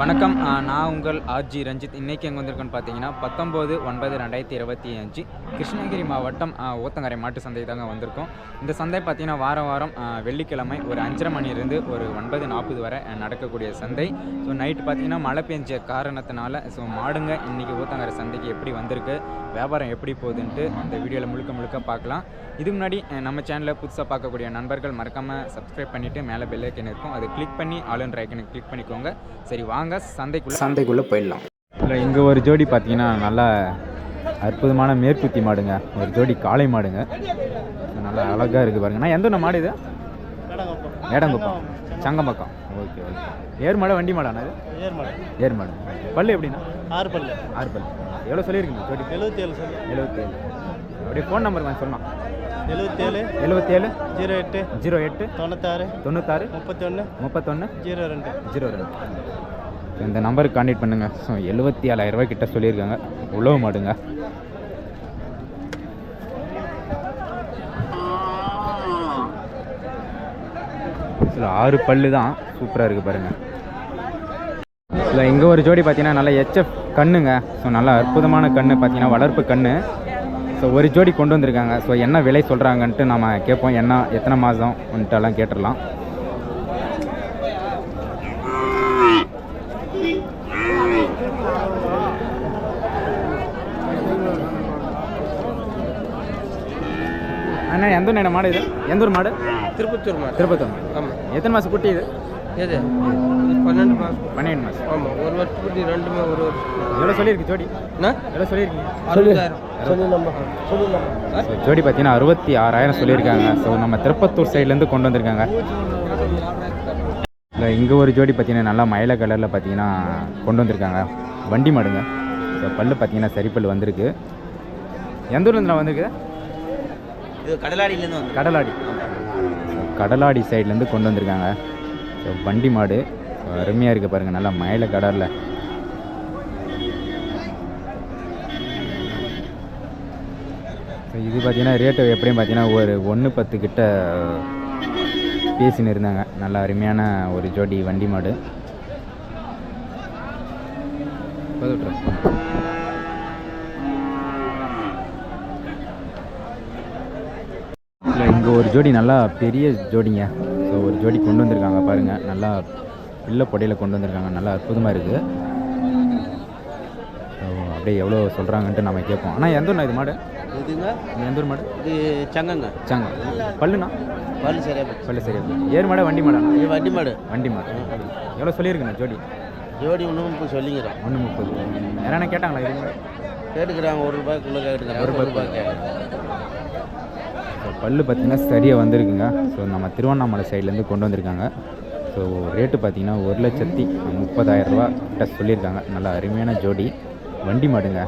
வணக்கம். நான் உங்கள் ஆர்ஜி ரஞ்சித். இன்னைக்கு எங்கே வந்திருக்கேன்னு பார்த்தீங்கன்னா பத்தொம்போது ஒன்பது ரெண்டாயிரத்தி இருபத்தி அஞ்சு கிருஷ்ணகிரி மாவட்டம் ஊத்தங்கரை மாட்டு சந்தை தாங்க வந்திருக்கோம். இந்த சந்தை பார்த்தீங்கன்னா வாரம் வாரம் வெள்ளிக்கிழமை ஒரு அஞ்சரை மணிலேருந்து ஒரு ஒன்பது நாற்பது வரை நடக்கக்கூடிய சந்தை. ஸோ நைட்டு பார்த்தீங்கன்னா மழை பெஞ்ச காரணத்தினால ஸோ மாடுங்க இன்றைக்கி ஊத்தங்கரை சந்தைக்கு எப்படி வந்திருக்கு வியாபாரம் எப்படி போகுதுன்ட்டு இந்த வீடியோவில் முழுக்க முழுக்க பார்க்கலாம் இதுக்கு முன்னாடி நம்ம சேனலில் புதுசாக பார்க்கக்கூடிய நண்பர்கள் மறக்காமல் சப்ஸ்கிரைப் பண்ணிவிட்டு மேலே பெல்லைக்கன் இருக்கும். அதை கிளிக் பண்ணி ஆளுன்ற ஐக்கனை கிளிக் பண்ணிக்கோங்க. சரி வாங்க. சந்தைக்குள்ளே சந்தைக்குள்ளே போயிடலாம். இல்லை இங்கே ஒரு ஜோடி பார்த்தீங்கன்னா நல்லா அற்புதமான மேற்குத்தி மாடுங்க. ஒரு ஜோடி காளை மாடுங்க. நல்லா அழகாக இருக்குது பாருங்க. நான் எந்த ஒன்று மாடு இது? ஏடங்குப்பம் சங்கம்பக்கம் ஓகே ஓகே. ஏர் மாடு வண்டி மாடாண்ணா இது? ஏர் மாடு. ஏர் மாடு. பல்லு எப்படின்னா ஆறு பல்லு. ஆறு பல்லு. எவ்வளோ சொல்லியிருக்கீங்க ஜோடி? எழுபத்தி ஏழு சொல்லு. எழுபத்தேழு அப்படியே ஃபோன் நம்பர் வாங்கி சொல்லலாம் எழுபத்தேழு எழுபத்தேழு ஜீரோ எட்டு. ஜீரோ எட்டு. தொண்ணூத்தாறு. தொண்ணூத்தாறு. முப்பத்தி ஒன்று முப்பத்தொன்று ஜீரோ ரெண்டு. ஜீரோ ரெண்டு. இந்த நம்பருக்கு கான்டாக்ட் பண்ணுங்கள் ஸோ எழுபத்தி ஏழாயிரம் ரூபாய் கிட்ட சொல்லியிருக்காங்க. உழவு மாடுங்க. சில ஆறு பல்லு தான் சூப்பராக இருக்குது பாருங்கள் இல்லை இங்கே ஒரு ஜோடி பார்த்தீங்கன்னா நல்லா எச்எஃப் கண்ணுங்க. ஸோ நல்லா அற்புதமான கண்ணு பார்த்தீங்கன்னா வளர்ப்பு கண்ணு. ஸோ ஒரு ஜோடி கொண்டு வந்திருக்காங்க. ஸோ என்ன விலை சொல்கிறாங்கன்ட்டு நம்ம கேட்போம். என்ன எத்தனை மாதம் எல்லாம் கேட்டுடலாம். ஊர் மாடு இது? எந்த ஊர் மாடு? திருப்பத்தூர் மாடு. திருப்பத்தூர். ஆமாம் எத்தனை மாதம் குட்டி இது? எது? பன்னெண்டு மாதம் பன்னெண்டு மாதம் ஆமாம் ஒரு வருஷம் குட்டி ரெண்டுமே ஒரு வருஷம் எவ்வளோ சொல்லியிருக்கு ஜோடி? என்ன? எவ்வளோ சொல்லியிருக்கீங்க அறுபதாயிரம். ஜோடி பார்த்தீங்கன்னா அறுபத்தி ஆறாயிரம் சொல்லியிருக்காங்க. ஸோ நம்ம திருப்பத்தூர் சைட்லேருந்து கொண்டு வந்திருக்காங்க. இல்லை இங்கே ஒரு ஜோடி பார்த்தீங்கன்னா நல்லா மயில கலரில் பார்த்தீங்கன்னா கொண்டு வந்திருக்காங்க. வண்டி மாடுங்க. ஸோ பல்லு பார்த்தீங்கன்னா சரி பல்லு வந்திருக்கு. எந்த ஊர்லேருந்து வந்திருக்கு இது கடலாடியிலேருந்து வந்து கடலாடி. கடலாடி சைட்லேருந்து கொண்டு வந்திருக்காங்க. ஸோ வண்டி மாடு. அருமையாக இருக்குது பாருங்கள் நல்லா மயில கடலில். இது பார்த்தீங்கன்னா ரேட்டு எப்படியும் பார்த்தீங்கன்னா ஒரு ஒன்று பத்து கிட்ட பேசின்னு இருந்தாங்க. நல்ல அருமையான ஒரு ஜோடி வண்டி மாடு. பதிவிட்றேன். இல்லை இங்கே ஒரு ஜோடி நல்லா பெரிய ஜோடிங்க. ஸோ ஒரு ஜோடி கொண்டு வந்திருக்காங்க பாருங்கள் நல்லா பிள்ளை பொடையில் கொண்டு வந்திருக்காங்க. நல்லா அற்புதமாக இருக்குது ஸோ அப்படியே எவ்வளோ சொல்கிறாங்கன்ட்டு நம்ம கேட்போம். ஆனால் எந்த ஊர்ண்ணா இது மாடு? இதுங்க இது எந்த ஊர் மாடு? இது சங்கங்க. சாங்க பல்லுண்ணா? பல்லு சரியா பல்லு சரியா. ஏர் மாடா வண்டி மாடா? இது வண்டி மாடு. வண்டி மாடு. எவ்வளோ சொல்லியிருக்குண்ணா ஜோடி? ஜோடி ஒன்று இப்போ சொல்லிங்கிறோம் ஒன்று முப்பது. யாரான கேட்டாங்களா இது? கேட்டுக்கிறாங்க ஒரு ரூபாய்க்குள்ளே கேட்டுக்கிறாங்க. ஒரு ஒரு பல் பல்லு பார்த்தீங்கன்னா சரியாக வந்திருக்குங்க. ஸோ நம்ம திருவண்ணாமலை சைட்லேருந்து கொண்டு வந்திருக்காங்க. ஸோ ரேட்டு பார்த்தீங்கன்னா ஒரு லட்சத்தி முப்பதாயிரரூபா கிட்ட சொல்லியிருக்காங்க. நல்ல அருமையான ஜோடி. வண்டி மாடுங்க.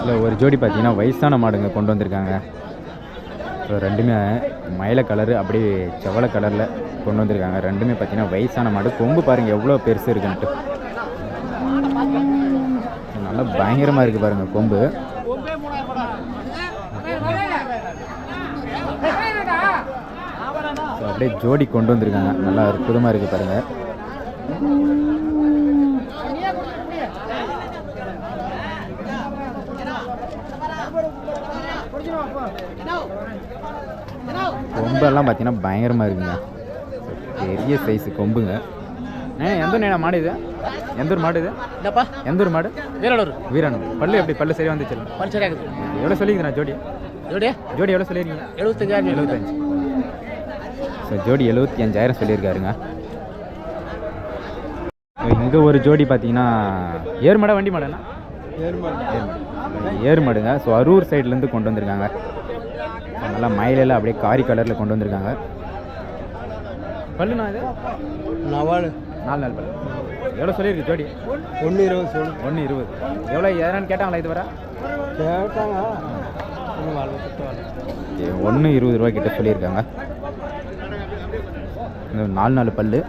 இல்லை ஒரு ஜோடி பார்த்தீங்கன்னா வயசான மாடுங்க கொண்டு வந்திருக்காங்க. ஸோ ரெண்டுமே மயில கலரு அப்படியே செவலை கலரில் கொண்டு வந்திருக்காங்க. ரெண்டுமே பார்த்தீங்கன்னா வயசான மாடு. கொம்பு பாருங்கள் எவ்வளோ பெருசு இருக்குன்ட்டு. நல்லா பயங்கரமாக இருக்குது பாருங்கள் கொம்பு. அப்படியே ஜோடி கொண்டு வந்திருக்காங்க. நல்லா அற்புதமாக இருக்குது பாருங்கள் கொம்பெல்லாம் பார்த்தீங்கன்னா பயங்கரமாக இருக்குங்க. பெரிய சைஸு கொம்புங்க. ஒரு மாடு இது? என்னப்பா? எந்த ஒரு மாடு? வீரலூர். வீராணம் பல்லு எப்படி? பல்லு பல் சரியா இருக்குது. எவ்வளோ சொல்லிக்கிறேன் ஜோடி? ஜோடி ஜோடி எவ்வளோ சொல்லியிருக்கீங்க? எழுபத்தஞ்சாயிரம் எழுபத்தஞ்சு. ஸோ ஜோடி எழுபத்தி அஞ்சாயிரம் சொல்லியிருக்காருங்க. இங்கே ஒரு ஜோடி பார்த்தீங்கன்னா ஏர் மாடா வண்டி மாடனா ஏர் மாடு. ஏர் மாடுங்க. ஸோ அரூர் சைட்லேருந்து கொண்டு வந்திருக்காங்க. So, நல்லா மயிலெல்லாம் அப்படியே காரி கலரில் கொண்டு வந்திருக்காங்க. பல்லுண்ணா இது? நவாலு. நாலு நாள் பல்லு எவ்வளோ சொல்லியிருக்கு ஜோடி? ஒன்று இருபது சொல்லு. ஒன்று இருபது. எவ்வளோ யாரான்னு கேட்டாங்களா இது வர கேட்டாங்க ஒன்று இருபது ரூபாய் கிட்ட சொல்லியிருக்காங்க. நாலு நாலு பல்லு.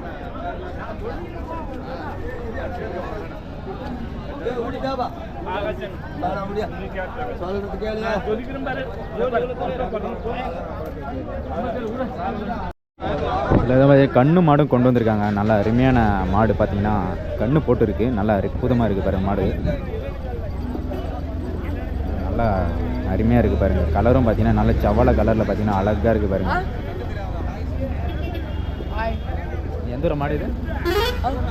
இதில் தான் கண்ணு மாடும் கொண்டு வந்திருக்காங்க. நல்லா அருமையான மாடு பார்த்தீங்கன்னா கண்ணு போட்டுருக்கு. நல்லா அற்புதமாக இருக்குது பாருங்க மாடு. நல்லா அருமையாக இருக்குது பாருங்க. கலரும் பார்த்தீங்கன்னா நல்ல செவல கலரில் பார்த்தீங்கன்னா அழகாக இருக்குது பாருங்க. எந்த ஒரு மாடு இது?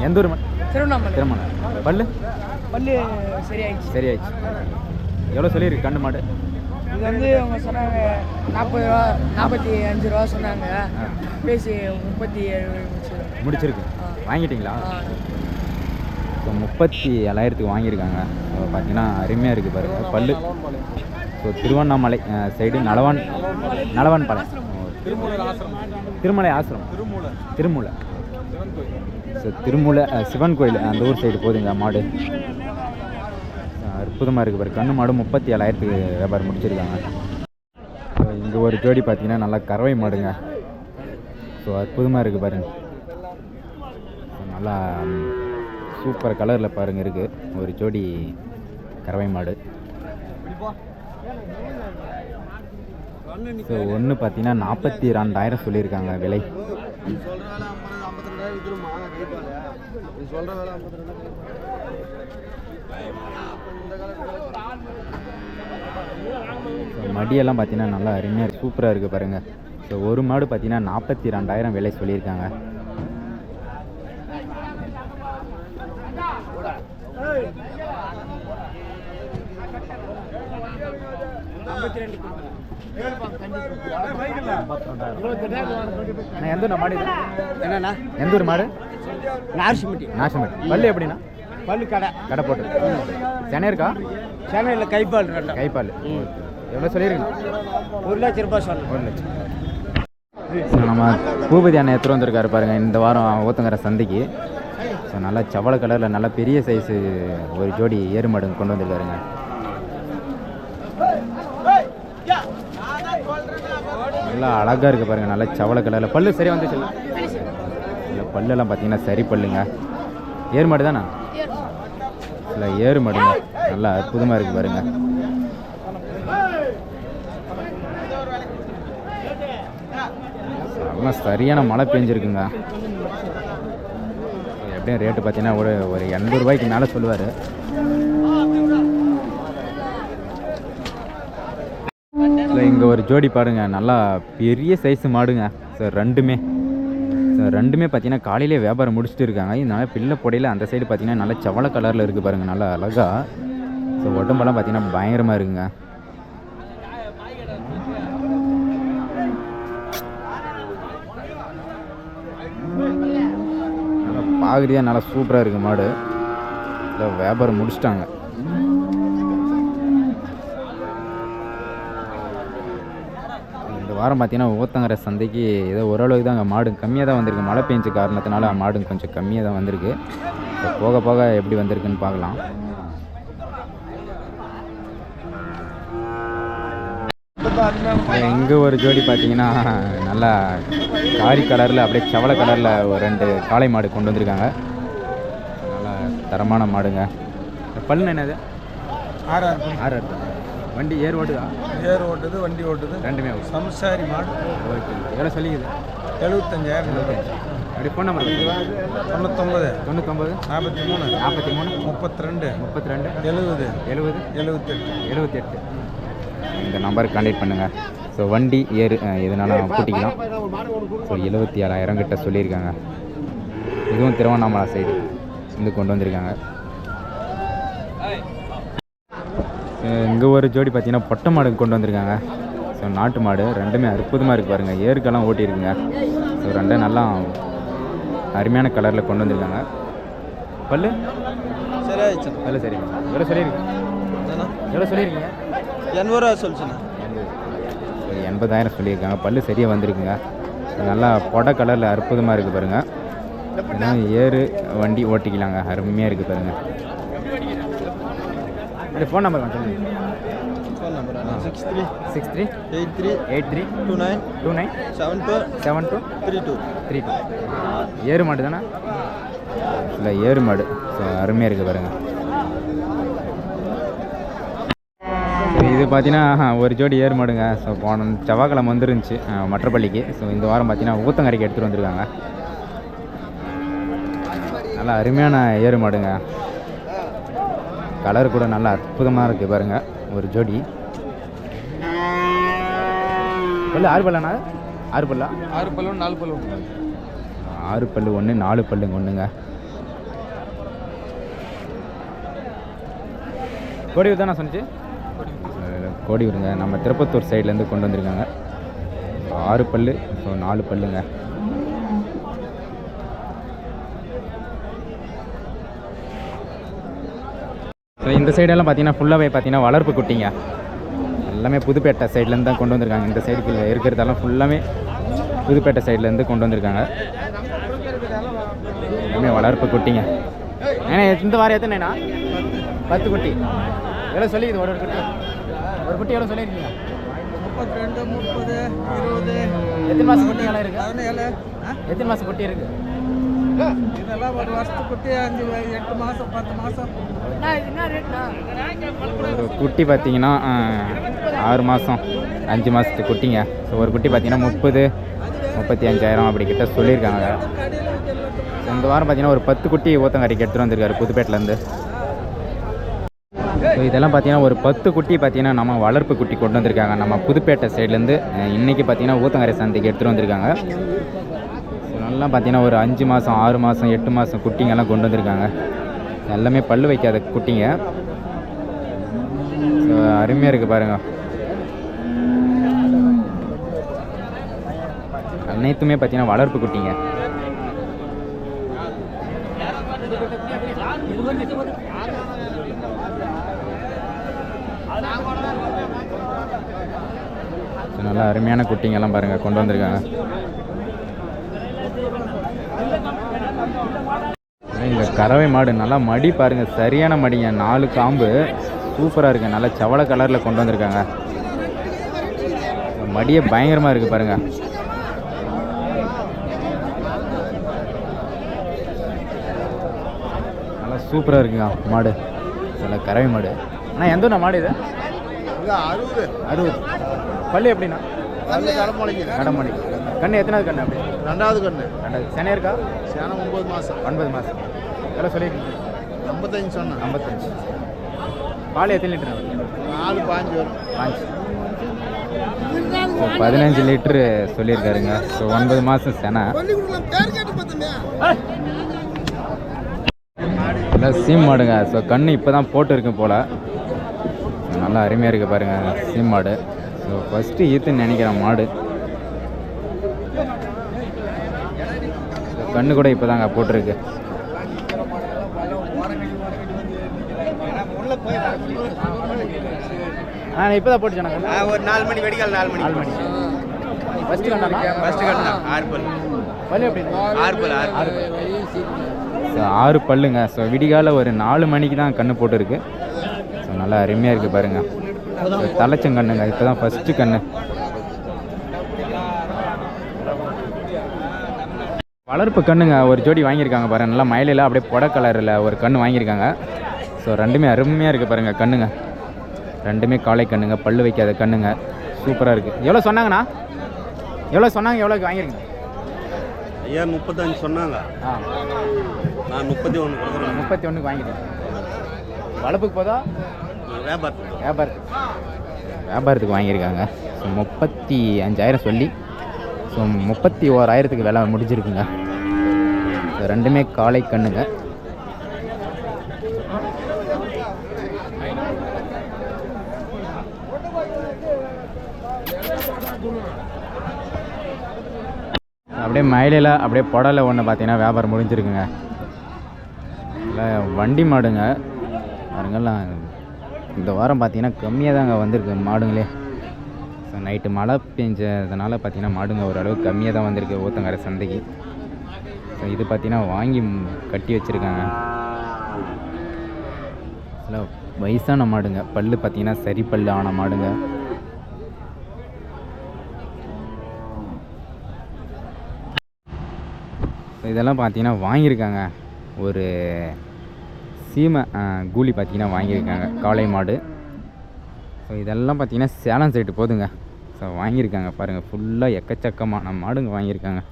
எந்த ஒரு திருவண்ணாமலை. திருமணம் பல்லு? பல்லு சரியாயிடுச்சு. சரியாயிடுச்சு. எவ்வளோ சொல்லியிருக்கு கண்ணு மாடு? இது வந்து அவங்க சொன்னாங்க நாற்பது ரூபா நாற்பத்தி அஞ்சு ரூபா சொன்னாங்க. பேசி முப்பத்தி ஏழு முடிச்சிருக்கு. வாங்கிட்டீங்களா. ஸோ முப்பத்தி ஏழாயிரத்துக்கு வாங்கியிருக்காங்க. பார்த்தீங்கன்னா அருமையாக இருக்குது பாருங்க. பல்லு. So Tiruvannamalai side Nalavan Nalavan Palayam. Thirumalai ஆசிரமம். திருமூலை. ஸோ திருமூலை சிவன் கோயில் அந்த ஊர் சைடு போகுதுங்க மாடு. அற்புதமாக இருக்குது பாரு. கண்ணு மாடு முப்பத்தி ஏழாயிரத்துக்கு வியாபாரம் முடிச்சிருக்காங்க. இங்கே ஒரு ஜோடி பார்த்தீங்கன்னா நல்லா கறவை மாடுங்க. ஸோ அற்புதமாக இருக்குது பாருங்க. நல்லா சூப்பர் கலரில் பாருங்க இருக்குது ஒரு ஜோடி கறவை மாடு. ஸோ ஒன்று பார்த்தீங்கன்னா நாற்பத்தி ரெண்டாயிரம் சொல்லியிருக்காங்க விலை. ஸோ மடியெல்லாம் பார்த்தீங்கன்னா நல்லா அருமையாக சூப்பராக இருக்குது பாருங்கள் ஸோ ஒரு மாடு பார்த்தீங்கன்னா நாற்பத்தி ரெண்டாயிரம் விலை சொல்லியிருக்காங்க. அண்ணா, எந்த ஊர் மாடு இது? என்னண்ணா? எந்த ஒரு மாடு? நார்சிமிட்டி நாசமட் பல்லு எப்படிண்ணா? பல்லு கடை கடை போட்டு சென்னை இருக்கா? சென்னையில் கைப்பால் கைப்பால். எவ்வளோ சொல்லியிருக்கீங்க? ஒரு லட்சம் ரூபாய் சொன்னேன். ஒரு லட்சம். ஸோ நம்ம பூபதி அண்ணன் எடுத்துகிட்டு வந்திருக்காரு பாருங்க. இந்த வாரம் ஊத்தங்கர சந்தைக்கு. ஸோ நல்லா செவல கலரில் நல்லா பெரிய சைஸு ஒரு ஜோடி ஏறுமாடு கொண்டு வந்திருக்காருங்க. நல்லா அழகாக இருக்குது பாருங்க. நல்லா செவல கலரில். பல்லு சரியாக வந்துச்சு இல்லை பல்லெல்லாம் பார்த்தீங்கன்னா சரி பல்லுங்க. ஏறுமாடு தானே? இல்லை ஏறு மாடுங்க. நல்லா அற்புதமாக இருக்குது பாருங்க. நல்லா சரியான மழை பெஞ்சிருக்குங்க. எப்படியும் ரேட்டு பார்த்தீங்கன்னா ஒரு ஒரு எண்பது ரூபாய்க்கு மேலே சொல்லுவார். இங்கே ஒரு ஜோடி பாருங்க. நல்லா பெரிய சைஸ் மாடுங்க. சார் ரெண்டுமே. ரெண்டுமே பார்த்தீங்கன்னா காலையிலே வியாபாரம் முடிச்சுட்டு இருக்காங்க. இதனால பிள்ளை பொடையில் அந்த சைடு பார்த்தீங்கன்னா நல்லா செவல கலரில் இருக்குது பாருங்கள் நல்லா அழகாக ஸோ உடம்பெல்லாம் பார்த்தீங்கன்னா பயங்கரமாக இருக்குங்க. நல்லா பார்க்குறதே நல்லா சூப்பராக இருக்குது மாடு. இல்லை வியாபாரம் முடிச்சிட்டாங்க இந்த வாரம் பார்த்தீங்கன்னா ஊத்தங்கரை சந்தைக்கு ஏதோ ஓரளவுக்கு தான் அங்கே மாடு கம்மியாக தான் வந்திருக்கு. மழை பெஞ்ச காரணத்தினால மாடு கொஞ்சம் கம்மியாக தான் வந்திருக்கு. போக போக எப்படி வந்திருக்குன்னு பார்க்கலாம். இங்கே ஒரு ஜோடி பார்த்தீங்கன்னா நல்லா காரி கலரில் அப்படியே செவல கலரில் ஒரு ரெண்டு காளை மாடு கொண்டு வந்திருக்காங்க. நல்லா தரமான மாடுங்க. இந்த பல்லு என்னது? ஆறாறு ஆறு ஆறு. வண்டி ஏர் ஓட்டுதா? ஏர் ஓட்டுது வண்டி ஓட்டுது. ரெண்டுமே சம்சாரி மாடு. ஓகே. எவ்வளோ சொல்லிக்குது? எழுபத்தஞ்சாயிரம் அப்படி ஃபோன் நம்பர் தொண்ணூத்தொம்பது. தொண்ணூத்தொம்பது. நாற்பத்தி மூணு நாற்பத்தி மூணு முப்பத்தி ரெண்டு முப்பத்தி ரெண்டு எழுபது எழுபது எழுபத்தெட்டு எழுபத்தெட்டு இந்த நம்பருக்கு கான்டாக்ட் பண்ணுங்கள் ஸோ வண்டி ஏறு எதுனாலும் கூட்டிக்கலாம் ஸோ எழுபத்தி ஏழாயிரம் கிட்ட சொல்லியிருக்காங்க. இதுவும் திருவண்ணாமலை சைடு இருந்து கொண்டு வந்திருக்காங்க. இங்கே ஒரு ஜோடி பார்த்தீங்கன்னா பொட்டை மாடு கொண்டு வந்திருக்காங்க. ஸோ நாட்டு மாடு ரெண்டுமே அற்புதமாக இருக்குது பாருங்கள் ஏருக்கெல்லாம் ஓட்டியிருக்குங்க. ஸோ ரெண்டும் நல்லா அருமையான கலரில் கொண்டு வந்திருக்காங்க. பல்லு? சரி ஆயிடுச்சு. பல்லு சரி எவ்வளோ சொல்லியிருக்கீங்க? எவ்வளோ சொல்லியிருக்கீங்க? எண்பது ரூபா சொல்லிச்சுண்ணா. எண்பதாயிரம் சொல்லியிருக்காங்க. பல்லு சரியாக வந்திருக்குங்க. நல்லா பொட கலரில் அற்புதமாக இருக்குது பாருங்கள் ஏன்னா ஏறு வண்டி ஓட்டிக்கலாங்க. அருமையாக இருக்குது பாருங்கள் அப்படி ஃபோன் நம்பர் சொல்லுங்கள் phone number six three six three eight three eight three two nine two nine seven two seven two three two three two ஏறு மாடு தானே? இல்லை ஏறு மாடு. அருமையாக இருக்குது பாருங்கள் இது பார்த்தீங்கன்னா ஒரு ஜோடி ஏறு மாடுங்க. ஸோ போன செவ்வாய்க்கிழமை வந்துருந்துச்சு மற்றப்பள்ளிக்கு. ஸோ இந்த வாரம் பார்த்தீங்கன்னா ஊத்தங்கரைக்கு எடுத்துகிட்டு வந்திருக்காங்க. நல்லா அருமையான ஏறு மாடுங்க. கலர் கூட நல்லா அற்புதமாக இருக்குது பாருங்கள் ஒரு ஜோடி. பல்லு ஆறு பல்லண்ணா? ஆறு பல்லா? ஆறு பல்லு நாலு பல்லு ஆறு பல்லு ஒன்று நாலு பல்லுங்க ஒன்றுங்க கோடியூர் தானே சொன்னிச்சு? அஹ் கோடியூருங்க நம்ம திருப்பத்தூர் சைட்லேருந்து கொண்டு வந்திருக்காங்க. ஆறு பல்லு ஸோ நாலு பல்லுங்க. இந்த சைடெல்லாம் பார்த்தீங்கன்னா ஃபுல்லாகவே பார்த்தீங்கன்னா வளர்ப்பு குட்டிங்க. எல்லாமே புதுப்பேட்டை சைட்லேருந்து தான் கொண்டு வந்திருக்காங்க. இந்த சைடுக்கு இருக்கிறதெல்லாம் ஃபுல்லாமே புதுப்பேட்டை சைட்லேருந்து கொண்டு வந்திருக்காங்க. எல்லாமே வளர்ப்பு குட்டிங்க. ஏன்னா இந்த வாரம் எத்தனைண்ணா பத்து குட்டி. எவ்வளோ சொல்லிக்குது ஒரு ஒரு குட்டி. ஒரு குட்டி எவ்வளோ சொல்லியிருக்கீங்க? முப்பத்தி ரெண்டு முப்பது இருபது. எத்தனை மாதம் குட்டி எல்லாம் இருக்கு? பதினேழு. எத்தனை மாதம் குட்டி இருக்கு? இதெல்லாம் ஒரு வருஷத்து குட்டி அஞ்சு எட்டு மாதம் பத்து மாதம் குட்டி பார்த்தீங்கன்னா ஆறு மாதம் அஞ்சு மாதத்து குட்டிங்க. ஸோ ஒரு குட்டி பார்த்தீங்கன்னா முப்பது முப்பத்தி அஞ்சாயிரம் அப்படி கிட்ட சொல்லியிருக்காங்க. இந்த வாரம் பார்த்தீங்கன்னா ஒரு பத்து குட்டி ஊத்தங்கரைக்கு எடுத்துகிட்டு வந்திருக்காரு புதுப்பேட்டிலேருந்து ஸோ இதெல்லாம் பார்த்தீங்கன்னா ஒரு பத்து குட்டி பார்த்தீங்கன்னா நம்ம வளர்ப்பு குட்டி கொண்டு வந்திருக்காங்க. நம்ம புதுப்பேட்டை சைட்லேருந்து இன்றைக்கி பார்த்தீங்கன்னா ஊத்தங்கரை சந்தைக்கு எடுத்துகிட்டு வந்திருக்காங்க. ஸோ பார்த்தீங்கன்னா ஒரு அஞ்சு மாதம் ஆறு மாதம் எட்டு மாதம் குட்டிங்கெல்லாம் கொண்டு வந்திருக்காங்க. எல்லாமே பல்லு வைக்காத குட்டிங்க. ஸோ அருமையாக இருக்குது பாருங்கள் அனைத்துமே பார்த்தீங்கன்னா வளர்ப்பு குட்டிங்க. நல்லா அருமையான குட்டிங்கெல்லாம் பாருங்கள் கொண்டு வந்திருக்காங்க இந்த கறவை மாடு. நல்லா மடி பாருங்க. சரியான மடிங்க. நாலு காம்பு. சூப்பராக இருக்கு. நல்லா செவல கலரில் கொண்டு வந்திருக்காங்க. மடியே பயங்கரமாக இருக்குது பாருங்க. நல்லா சூப்பராக இருக்குங்க மாடு. நல்லா கறவை மாடு. அண்ணா எந்த மாடு இது? அறுபது அறுபது நல்ல கடமுளைங்க கடமணி கண்ணு எத்தனாவது கண்ணு அப்படி? ரெண்டாவது கண்ணு. ரெண்டாவது. சென்னை இருக்கா? சேனம் ஒம்பது மாதம் ஒன்பது மாதம் எவ்வளோ சொல்லியிருக்கீங்க ஐம்பத்தஞ்சு சொன்னேன் ஐம்பத்தஞ்சு. பால் எத்தனை லிட்டர்? நாலு பாஞ்சு வரும். பாஞ்சு. ஸோ பதினஞ்சு லிட்ரு சொல்லியிருக்காருங்க. ஸோ ஒன்பது மாதம் செனை. இல்லை சீம் மாடுங்க. ஸோ கண்ணு இப்போ தான் போட்டுருக்கு போல். நல்லா அருமையாக இருக்குது பாருங்கள் சீம் மாடு. ஸோ ஃபஸ்ட்டு ஈத்துன்னு நினைக்கிறேன் மாடு. கண்ணு கூட இப்போ தாங்க போட்டிருக்கு. ஆ இப்போ தான் போட்டு சொன்னாங்க ஒரு நாலு மணி வெடிக்கால் நாலு மணி. நாலு மணி. ஃபஸ்ட்டு கண்ணா ஃபர்ஸ்ட் கண்ணு ஆறு பல் பல்லு எப்படி ஆறு பல் ஆறு ஆறு ஸோ ஆறு பல்லுங்க. ஸோ விடிகால ஒரு நாலு மணிக்கு தான் கண்ணு போட்டுருக்கு. ஸோ நல்லா அருமையாக இருக்குது பாருங்க. ஸோ தலைச்சங்கண்ணுங்க இப்போ தான் ஃபஸ்ட்டு கண்ணு. வளர்ப்பு கண்ணுங்க. ஒரு ஜோடி வாங்கியிருக்காங்க பாருங்க. நல்லா மயிலையில் அப்படியே புட கலரில் ஒரு கண்ணு வாங்கியிருக்காங்க. ஸோ ரெண்டுமே அருமையாக இருக்குது பாருங்க கண்ணுங்க. ரெண்டுமே காளை கண்ணுங்க பல்லு வைக்காத கண்ணுங்க. சூப்பராக இருக்குது எவ்வளோ சொன்னாங்கண்ணா? எவ்வளோ சொன்னாங்க? எவ்வளோக்கு வாங்கியிருக்கீங்க? ஐயா முப்பத்தஞ்சு சொன்னாங்க. ஆ. நான் முப்பத்தி ஒன்று கொடுக்குறேன். முப்பத்தி ஒன்றுக்கு வாங்கிட்டேன். வளர்ப்புக்கு போதா? வியாபாரத்துக்கு. வியாபாரத்துக்கு. வியாபாரத்துக்கு வாங்கியிருக்காங்க. ஸோ முப்பத்தி அஞ்சாயிரம் சொல்லி ஸோ முப்பத்தி ஓராயிரத்துக்கு விலை முடிஞ்சிருக்குங்க. ரெண்டுமே காளை கண்ணுங்க. அப்படியே மயிலையில் அப்படியே புடலை ஒன்று பார்த்தீங்கன்னா வியாபாரம் முடிஞ்சிருக்குங்க. இல்லை வண்டி மாடுங்க. பாருங்கள்லாம் இந்த வாரம் பார்த்தீங்கன்னா கம்மியாக தாங்க வந்திருக்கு மாடுங்களே. ஸோ நைட்டு மழை பெஞ்சதுனால பார்த்தீங்கன்னா மாடுங்க ஓரளவு கம்மியாக தான் வந்திருக்கு ஊத்தங்கரை சந்தைக்கு. ஸோ இது பார்த்தீங்கன்னா வாங்கி கட்டி வச்சுருக்காங்க. இல்லை வயசான மாடுங்க. பல்லு பார்த்தீங்கன்னா சரி பல்லு ஆன மாடுங்க. இதெல்லாம் பார்த்தீங்கன்னா வாங்கியிருக்காங்க. ஒரு சீமை கூலி பார்த்தீங்கன்னா வாங்கியிருக்காங்க. காளை மாடு. ஸோ இதெல்லாம் பார்த்தீங்கன்னா சேலம் சைடு போதுங்க. ஸோ வாங்கியிருக்காங்க பாருங்கள் ஃபுல்லாக எக்கச்சக்கமான மாடுங்க வாங்கியிருக்காங்க.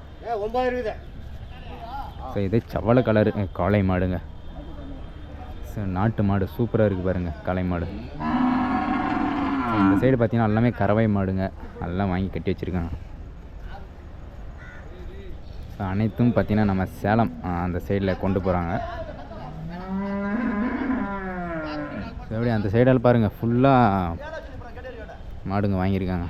ஸோ இது செவ்வளை கலரு காளை மாடுங்க. ஸோ நாட்டு மாடு சூப்பராக இருக்குது பாருங்கள் காளை மாடு. இந்த சைடு பார்த்தீங்கன்னா எல்லாமே கறவை மாடுங்க. எல்லாம் வாங்கி கட்டி வச்சுருக்காங்க. ஸோ அனைத்தும் பார்த்தீங்கன்னா நம்ம சேலம் அந்த சைடில் கொண்டு போகிறாங்க ஸோ எப்படி அந்த சைடால் பாருங்கள் ஃபுல்லாக மாடுங்க வாங்கியிருக்காங்க.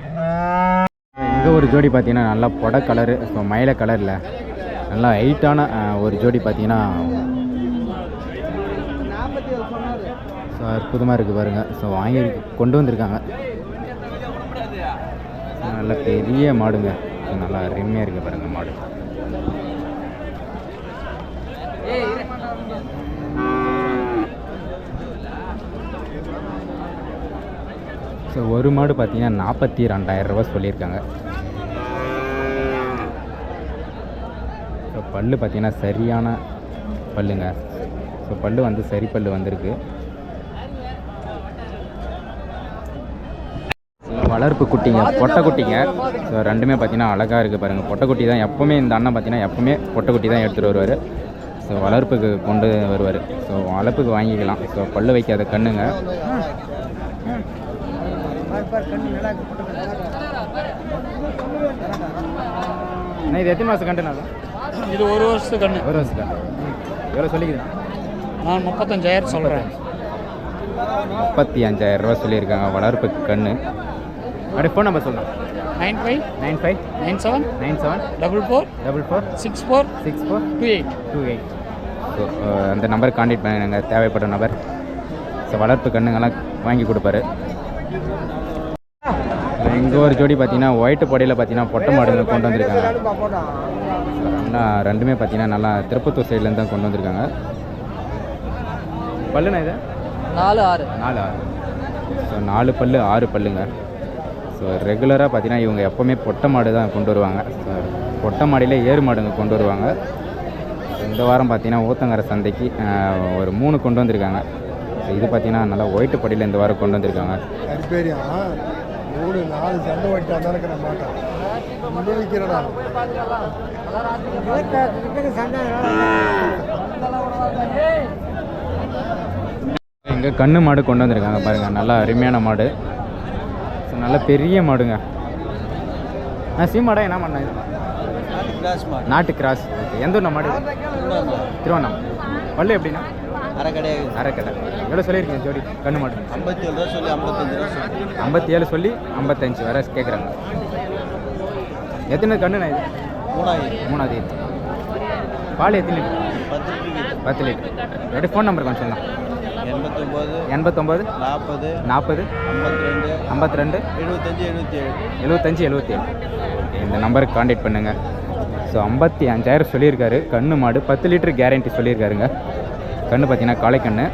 இங்கே ஒரு ஜோடி பார்த்தீங்கன்னா நல்லா புட கலரு ஸோ மயில கலரில் நல்லா ஹைட்டான ஒரு ஜோடி பார்த்தீங்கன்னா ஸோ அற்புதமாக இருக்குது பாருங்கள் ஸோ வாங்கி கொண்டு வந்திருக்காங்க. நல்ல பெரிய மாடுங்க. நல்லா அருமையாக இருக்குது பாருங்கள் மாடு. ஸோ ஒரு மாடு பார்த்தீங்கன்னா நாற்பத்தி ரெண்டாயிரம் ரூபா சொல்லியிருக்காங்க. பல் பல்லு பார்த்தீங்கன்னா சரியான பல்லுங்க. ஸோ பல்லு வந்து சரி பல்லு வந்திருக்கு. வளர்ப்பு குட்டிங்க பொட்டை குட்டிங்க. ஸோ ரெண்டுமே பார்த்தீங்கன்னா அழகாக இருக்குது பாருங்கள் பொட்டை குட்டி தான் எப்போவுமே இந்த அண்ணன் பார்த்தீங்கன்னா எப்போவுமே பொட்டை குட்டி தான் எடுத்துகிட்டு வருவார். ஸோ வளர்ப்புக்கு கொண்டு வருவார். ஸோ வளர்ப்புக்கு வாங்கிக்கலாம். ஸோ பல்லு வைக்காத கண்ணுங்க. இது எத்தனை மாதம் கண்டுனா இது ஒரு வருஷத்துக்கு கண்ணு. ஒரு வருஷம் கண்டு எவ்வளோ சொல்லிக்குதுண்ணா நான் முப்பத்தஞ்சாயிரம் சொல்கிறேன் முப்பத்தி அஞ்சாயிரம் ரூபா சொல்லியிருக்காங்க. வளர்ப்புக்கு கண்ணு. அப்படியே ஃபோன் நம்பர் சொல்லலாம். Nine five nine five nine seven nine seven double four double four six four six four two eight. Two eight. So அந்த நம்பருக்கு காண்டாக்ட் பண்ணுங்க. தேவைப்பட்ட நபர் ஸோ வளர்ப்பு கண்ணுங்கெல்லாம் வாங்கி கொடுப்பாரு. இங்கே ஒரு ஜோடி பார்த்தீங்கன்னா ஒயிட் பொடையில் பார்த்தீங்கன்னா பொட்டை மாடுங்க கொண்டு வந்திருக்காங்க. நல்லா ரெண்டுமே பார்த்தீங்கன்னா நல்லா திருப்பத்தூர் சைட்லேருந்து தான் கொண்டு வந்திருக்காங்க. பல்லுண்ணா இது? நாலு ஆறு. நாலு ஆறு. ஸோ நாலு பல்லு ஆறு பல்லுங்க. ஸோ ரெகுலராக பார்த்தீங்கன்னா இவங்க எப்போவுமே பொட்டை மாடு தான் கொண்டு வருவாங்க. ஸோ பொட்டை மாடியில் ஏறு மாடுங்க கொண்டு வருவாங்க. இந்த வாரம் பார்த்தீங்கன்னா ஊத்தங்கரை சந்தைக்கு ஒரு மூணு கொண்டு வந்திருக்காங்க. ஸோ இது பார்த்தீங்கன்னா நல்லா ஒயிட்டு படியில் இந்த வாரம் கொண்டு வந்திருக்காங்க. மூணு நாலு சண்டை வட்டி அந்த இருக்கிற மாட்டேன் அனுபவிக்கிறடா இங்கே கண்ணு மாடு கொண்டு வந்திருக்காங்க பாருங்கள் நல்லா அருமையான மாடு. நல்ல பெரிய மாடுங்க. ஆ சீமாடா என்ன பண்ண இது? நாட்டு கிராஸ் எந்த ஊர் மாடு இது? திருவண்ணாமலை. பல்லு எப்படின்னா அரை கிடையாது அரைக்கடை எவ்வளோ சொல்லியிருக்கீங்க ஜோடி? கண்ணு மாடு ஐம்பத்தி ஏழு ரூபா சொல்லி ஐம்பத்தஞ்சு ரூபா சொல்லி. ஐம்பத்தி ஏழு சொல்லி ஐம்பத்தஞ்சு வர கேட்குறாங்க எத்தனை கண்ணுண்ணா இது? மூணாவது இது. பால் எத்தனை லிட்டர்? பத்து பத்து லிட்டர். எப்படி ஃபோன் நம்பர் கொஞ்சம் சொல்லலாம். எண்பத்தொம்போது எண்பத்தொம்பது நாற்பது நாற்பது ஐம்பத்தி ரெண்டு ஐம்பத்தி ரெண்டு எழுபத்தஞ்சு எழுபத்தி ஏழு எழுபத்தஞ்சி எழுபத்தி ஏழு இந்த நம்பருக்கு காண்டாக்ட் பண்ணுங்கள் ஸோ ஐம்பத்தி அஞ்சாயிரம் சொல்லியிருக்காரு. கண்ணு மாடு பத்து லிட்டர் கேரண்டி சொல்லியிருக்காருங்க. கண்ணு பார்த்தீங்கன்னா காளை கண்ணு.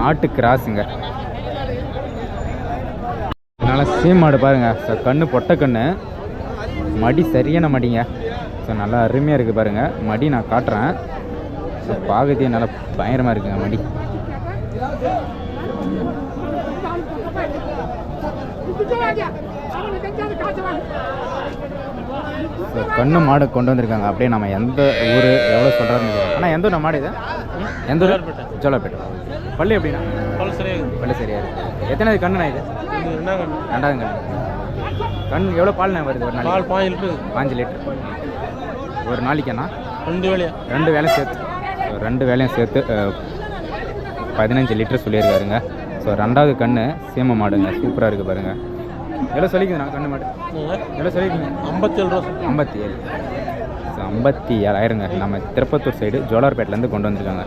நாட்டு கிராஸுங்க அதனால் சீமாடு பாருங்கள் ஸோ கண்ணு பொட்டை கண்ணு. மடி சரியான மடிங்க. ஸோ நல்லா அருமையாக இருக்குது பாருங்கள் மடி நான் காட்டுறேன். ஸோ பார்க்கறதே நல்லா பயங்கரமாக இருக்குங்க மடி. ஸோ கண்ணு மாடு கொண்டு வந்திருக்காங்க. அப்படியே நம்ம எந்த ஊர் எவ்வளோ சொல்கிறாருன்னு ஆனால் எந்த ஊர் மாடு இது? எந்த ஊர்? ஜோலாப்பேட்டை பள்ளி எப்படின்னா பள்ளி சரியா இருக்கு எத்தனை கண்ணுண்ணா இது? ரெண்டாவது கண்ணு. கண் எவ்வளோ பால்ண்ணா வருது ஒரு நாளைக்கு? பால் பாஞ்சு லிட்டரு. பாஞ்சு லிட்டர். ஒரு நாளைக்குண்ணா? ரெண்டு வேலையா? ரெண்டு வேலையும் சேர்த்து. ரெண்டு வேலையும் சேர்த்து பதினஞ்சு லிட்டர் சொல்லியிருக்காருங்க. ஸோ ரெண்டாவது கண்ணு சீம மாடுங்க. சூப்பராக இருக்குது பாருங்கள் எவ்வளோ சொல்லிக்குதுண்ணா கண்ணு மாடு எவ்வளோ சொல்லியிருக்கீங்க ஐம்பத்தேழு ரூபா ஐம்பத்தி ஏழு ஐம்பத்தி ஏழாயிரங்க நம்ம திருப்பத்தூர் சைடு ஜோலார்பேட்டிலேருந்து கொண்டு வந்திருக்காங்க.